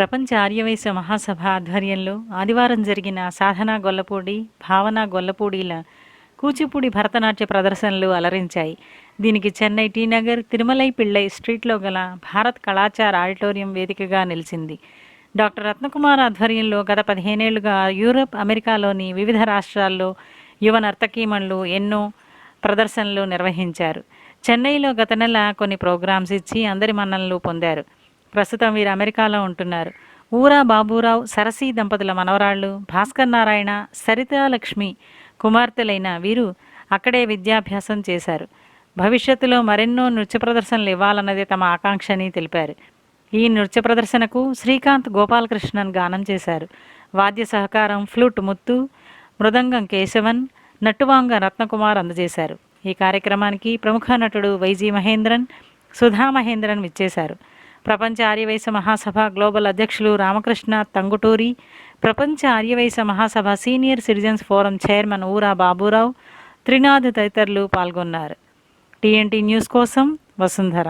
ప్రపంచ ఆర్యవైశ్య మహాసభ ఆధ్వర్యంలో ఆదివారం జరిగిన సాధన గొల్లపూడి భావన గొల్లపూడిల కూచిపూడి భరతనాట్య ప్రదర్శనలు అలరించాయి. దీనికి చెన్నై టీ నగర్ తిరుమలై పిళ్ళై స్ట్రీట్లో గల భారత్ కళాచార ఆడిటోరియం వేదికగా నిలిచింది. డాక్టర్ రత్నకుమార్ ఆధ్వర్యంలో గత పదిహేనేళ్ళుగా యూరప్ అమెరికాలోని వివిధ రాష్ట్రాల్లో యువ నర్తకీమణులు ఎన్నో ప్రదర్శనలు నిర్వహించారు. చెన్నైలో గత నెల కొన్ని ప్రోగ్రామ్స్ ఇచ్చి అందరి మన్ననలు పొందారు. ప్రస్తుతం వీరు అమెరికాలో ఉంటున్నారు. ఊరా బాబురావు సరసీ దంపతుల మనవరాళ్ళు భాస్కర్ నారాయణ సరితాలక్ష్మి కుమార్తెలైన వీరు అక్కడే విద్యాభ్యాసం చేశారు. భవిష్యత్తులో మరెన్నో నృత్య ప్రదర్శనలు ఇవ్వాలన్నదే తమ ఆకాంక్షని తెలిపారు. ఈ నృత్య ప్రదర్శనకు శ్రీకాంత్ గోపాలకృష్ణన్ గానం చేశారు. వాద్య సహకారం ఫ్లూట్ ముత్తు మృదంగం కేశవన్ నట్టువాంగ రత్నకుమార్ అందజేశారు. ఈ కార్యక్రమానికి ప్రముఖ నటుడు వైజీ మహేంద్రన్ సుధా మహేంద్రన్ విచ్చేశారు. ప్రపంచ ఆర్యవైశ్య మహాసభ గ్లోబల్ అధ్యక్షులు రామకృష్ణ తంగుటూరి ప్రపంచ Aryavysya Mahasabha senior citizens forum chairman Ura Baburao Trinath తదితరులు పాల్గొన్నారు. టీఎన్టీ న్యూస్ కోసం వసుంధర.